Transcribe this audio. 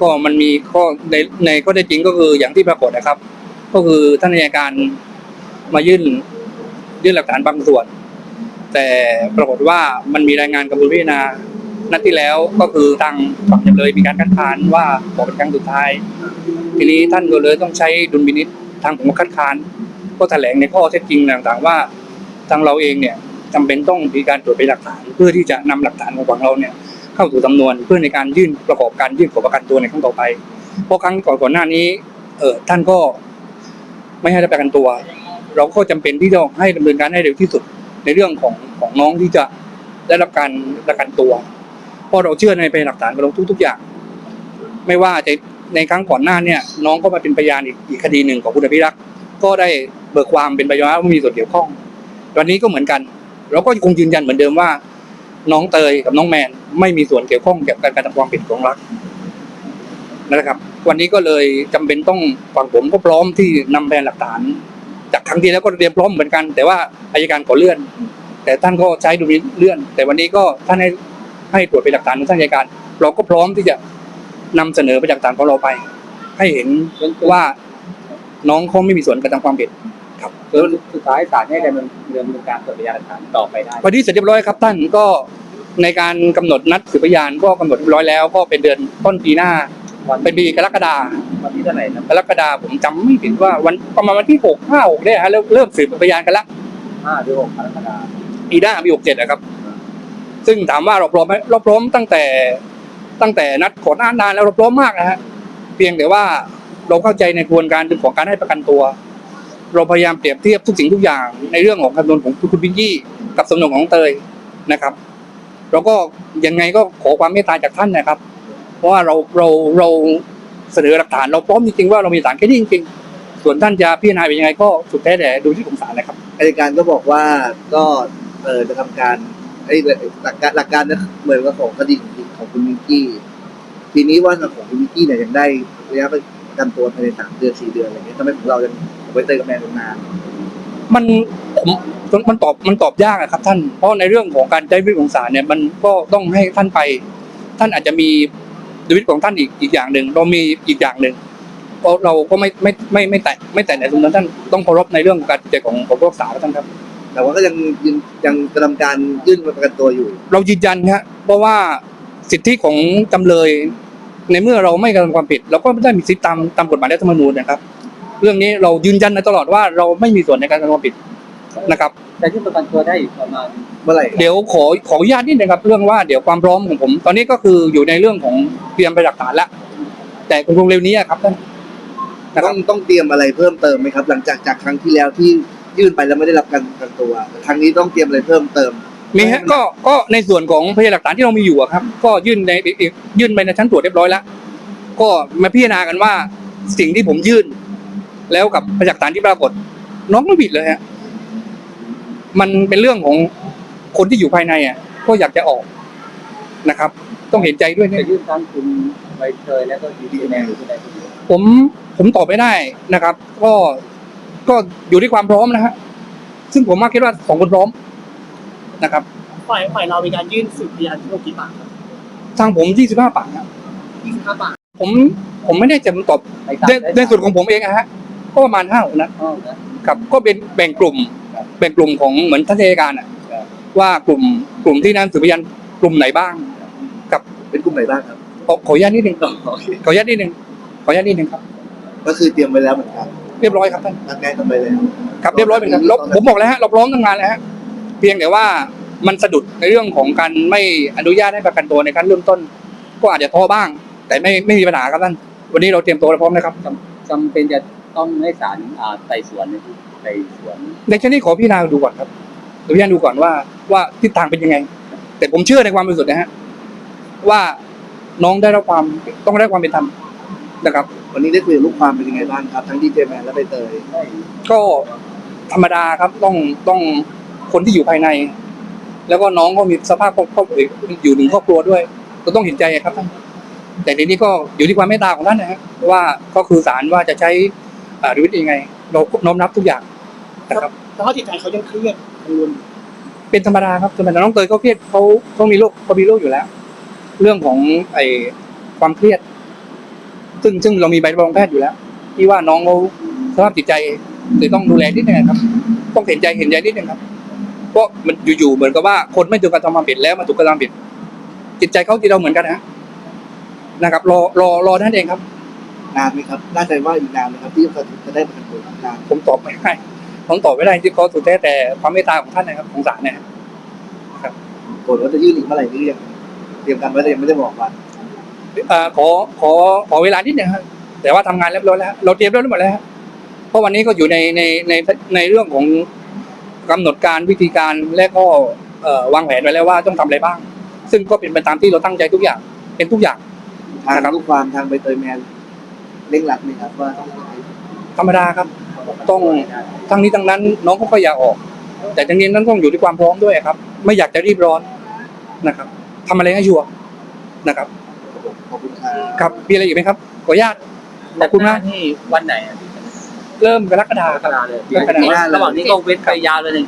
ก็มันมีข้อในในข้อได้จริงก็คืออย่างที่ปรากฏนะครับ ก็คือท่านอัยการมายื่นยื่นหลักฐานบางส่วน แต่ปรากฏว่ามันมีรายงานกระบวนพิจารณานัดที่แล้วก็คือทางฝั่งจำเลยมีการคัดค้านว่าขอเป็นครั้งสุดท้าย ทีนี้ท่านก็เลยต้องใช้ดุลพินิษทางผมคัดค้านก็แถลงในข้อเท็จจริงต่างๆว่าทางเราเองเนี่ยจำเป็นต้องมีการตรวจพยานหลักฐาน เพื่อที่จะนำหลักฐานของฝั่งเราเนี่ย เข้าสู่สำนวนเพื่อในการยื่นประกอบการยื่นขอประกันตัวในครั้งต่อไป เพราะครั้งก่อนก่อนหน้านี้ เออท่านก็ไม่ให้ได้ประกันตัว เราก็จำเป็นที่จะให้ดำเนินการให้เร็วที่สุดในเรื่องของของน้องที่จะได้รับการประกันตัว เพราะเราเชื่อในพยานหลักฐานของเราทุก ๆ อย่าง ไม่ว่าจะในครั้งก่อนหน้าเนี่ยน้องก็มาเป็นพยานอีกคดีหนึ่งของคุณอภิรักษ์ก็ได้เบิกความเป็นพยานว่ามีส่วนเกี่ยวข้องวันนี้ก็เหมือนกัน เราก็คงยืนยันเหมือนเดิมว่า น้องเตยกับน้องแมนไม่มีส่วนเกี่ยวข้องเกี่ยวกับการกระทำความผิดของรักนะครับ วันนี้ก็เลยจำเป็นต้องฝั่งผมก็พร้อมที่นำพยานหลักฐาน จากครั้งที่แล้วก็เตรียมพร้อมเหมือนกัน แต่ว่าอายการขอเลื่อน แต่ท่านก็ใช้ดุลพินิจเลื่อน แต่วันนี้ก็ท่านให้ให้ตรวจเป็นหลักฐานของท่านอัยการ เราก็พร้อมที่จะนำเสนอไปจากฐานของเราไป ให้เห็นว่าน้องเขาไม่มีส่วนกระทำความผิด แล้วสุดท้ายศาลให้ดำเนินดำเนินการตรวจพยานหลักฐานต่อไปได้ วันนี้เสร็จเรียบร้อยครับท่านก็ในการกำหนดนัดสืบพยานก็กำหนดเรียบร้อยแล้วก็เป็นเดือนต้นปีหน้าวันเป็นปีกรกฎาวันที่เท่าไหร่นะกรกฎาผมจำไม่ผิดว่าวันประมาณวันที่หกห้าหกเนี่ยฮะเริ่มเริ่มสืบพยานกันละห้าหรือหกกรกฎาคมปีหน้าปีหกเจ็ดนะครับ ซึ่งถามว่าเราพร้อมไหมเราพร้อมตั้งแต่ตั้งแต่นัดก่อนหน้านานแล้วเราพร้อมมากนะฮะเพียงแต่ว่าเราเข้าใจในกระบวนการของการให้ประกันตัว เราพยายามเปรียบเทียบทุกสิ่งทุกอย่างในเรื่องของคำนวณของคุณพิงกี้กับสำนวนของเตยนะครับเราก็ยังไงก็ขอความเมตตาจากท่านนะครับ เพราะว่าเราเราเราเสนอหลักฐานเราพร้อมจริงๆว่าเรามีหลักฐานแค่นี้จริงๆ ส่วนท่านจะพิจารณาเป็นยังไงก็สุดแท้แต่ดูที่ของศาลนะครับอายการก็บอกว่าก็เออจะทำการไอ้หลักการหลักการนะเหมือนกับของคดีของของคุณมิกกี้ ทีนี้ว่าของคุณมิกกี้เนี่ยยังได้ระยะประกันตัวภายในสามเดือนสี่เดือนอะไรเงี้ยทำไมของเรายัง ใบเตยกับแมนนานมันผมมันตอบมันตอบยากอะครับท่านเพราะในเรื่องของการใช้วิธีของศาลเนี่ย มันก็ต้องให้ท่านไป ท่านอาจจะมีดุลพินิจของท่านอีกอีกอย่างหนึ่งเรามีอีกอย่างหนึ่งเพราะเราก็ไม่ไม่ไม่ไม่แต่ไม่แต่ในตรงนั้นท่านต้องเคารพในเรื่องของการตัดสินใจของของผู้รักษาท่านครับ แต่ว่าก็ยังยังยังกระทำการยื่นประกันตัวอยู่ เรายืนยันครับเพราะว่าสิทธิของจำเลย ในเมื่อเราไม่กระทำความผิด เราก็ไม่ได้มีสิทธิตามตามกฎหมายรัฐธรรมนูญนะครับ เรื่องนี้เรายืนยันในตลอดว่าเราไม่มีส่วนในการกระทำความผิดนะครับ แต่ที่ประกันตัวได้อีกประมาณเมื่อไหร่เดี๋ยวขอขออนุญาตนิดนึงครับเรื่องว่าเดี๋ยวความพร้อมของผม ตอนนี้ก็คืออยู่ในเรื่องของเตรียมไปหลักฐานแล้วแต่คงเร็วนี้อะครับท่านนะคต้รัอบ งต้องเตรียมอะไรเพิ่มเติมไหมครับ หลังจากจากครั้งที่แล้วที่ยื่นไปแล้วไม่ได้รับการประกันตัวครั้งนี้ต้องเตรียมอะไรเพิ่มเติม มีฮะก็ก็ในส่วนของพยานหลักฐานที่เรามีอยู่อะครับ ก็ยื่นในยื่นไปในชั้นตรวจเรียบร้อยแล้ว ก็มาพิจารณากันว่าสิ่งที่ผมยื่น แล้วกับพยานหลักฐานที่ปรากฏ น้องไม่ผิดเลยฮะมันเป็นเรื่องของคนที่อยู่ภายในอะก็อยากจะออกนะครับ ต้องเห็นใจด้วยจะเนี่ยยื่นทั้งคุณใบเตยแล้วก็ดีดีแมนหรือคุณใดคนเดียวผมผมตอบไม่ได้นะครับ ก็ก็อยู่ที่ความพร้อมนะฮะซึ่งผมมาคิดว่าสองคนพร้อมนะครับฝ่ายฝ่ายเรามีการยื่นสืบพยานทั้งหมดกี่ปากครับทางผมยี่สิบห้าปากครับ25ปากผมผมไม่ได้จะตอบในศาลในได้ในส่วนของผมเองอะฮะ ก็ประมาณห้านะอ๋อนะครับก็เป็นแบ่งกลุ่มแบ่งกลุ่มของเหมือนท่านอัยการอะครับว่ากลุ่มกลุ่มที่นั้นสืบพยานกลุ่มไหนบ้างเป็นกลุ่มไหนบ้างครับขอขออนุญาตนิดนึงขออนุญาตนิดนึงขออนุญาตนิดนึงครับ ก็คือเตรียมไว้แล้วเหมือนกันเรียบร้อยครับท่านนัดแนะกันไปแล้วครับเรียบร้อยเป็นครับเราผมบอกแล้วฮะเราพร้อมตั้งนานแล้วฮะเพียงแต่ว่ามันสะดุดในเรื่องของการไม่อนุญาตให้ประกันตัวในการเริ่มต้น ก็อาจจะท้อบ้าง แต่ไม่ไม่มีปัญหาครับท่านวันนี้เราเตรียมตัวพร้อมนะครับจำเป็นจะ ต้องให้ศาลอ่าไต่สวนไหมไต่สวน ในชั้นนี้ขอพี่นาดูก่อนครับขอพี่นาดูก่อนว่าว่าทิศทางเป็นยังไง แต่ผมเชื่อในความบริสุทธิ์นะฮะว่าน้องได้รับความต้องได้รับความเป็นธรรมนะครับ วันนี้ได้คุยกับลูกความเป็นยังไงบ้างครับ ทั้งดีเจแมนและใบเตยได้ก็ธรรมดาครับต้องต้องคนที่อยู่ภายใน แล้วก็น้องก็มีสภาพครอบครัวอยู่หนึ่งครอบครัวด้วยก็ต้องเห็นใจครับท่านแต่ทีนี้ก็อยู่ที่ความเมตตาของท่านนะฮะว่าก็คือศาลว่าจะใช้อ่า ดุลพินิจยังไงเราน้อมรับทุกอย่างนะครับสภาพจิตใจเขายังเครียดกังวลเป็นธรรมดาครับธรรมดาน้องเตยเขาเครียดเขาเขามีโรคเขามีโรคอยู่แล้ว เรื่องของไอ้ความเครียด ซึ่งซึ่งเรามีใบรับรองแพทย์อยู่แล้ว ที่ว่าน้องเขาสภาพจิตใจจะต้องดูแลนิดนึงครับ ต้องเห็นใจเห็นใจนิดนึงครับเพราะมันอยู่ๆเหมือนกับว่าคนไม่ถูกกระทำความผิดแล้วมาถูกกระทำผิด จิตใจเขาที่เราเหมือนกันนะนะครับ รอรอรอนั่นเองครับ นานไหมครับน่าจะว่าอีกนานไหมครับที่จะจะได้ประกันตัวนานผมตอบไม่ได้ผมตอบไม่ได้ที่เขาสุดแท้แต่ความเมตตาของท่านนะครับของศาลนะครับกฎว่าจะยื่นอีกเมื่อไหร่นี่ยังเตรียมกันไว้แต่ยังไม่ได้บอกวันเอ่อขอขอขอเวลานิดนึงครับแต่ว่าทำงานเรียบร้อยแล้วเราเตรียมเรียบร้อยหมดแล้วครับเพราะวันนี้ก็อยู่ในในในในเรื่องของกำหนดการวิธีการและก็เอ่อวางแผนไว้แล้วว่าต้องทำอะไรบ้าง ซึ่งก็เป็นไปตามที่เราตั้งใจทุกอย่างเป็นทุกอย่างทางนะครับลูกความทางใบเตยแมน เร่งรัดไหมครับว่าต้องธรรมดาครับ ต้องทั้งนี้ทั้งนั้นน้องเขาก็อยากออก แต่ทั้งนี้นั้นต้องอยู่ที่ความพร้อมด้วยครับ ไม่อยากจะรีบร้อนนะครับทำอะไรให้ชัวร์นะครับขอบคุณครับครับมีอะไรอีกไหมครับขออนุญาตขอบคุณมากที่วันไหนอะเริ่มกรกฎาคกมรกฎาเลยระหว่างนี้ก็เว้นไปยาวเลยหนึ่ง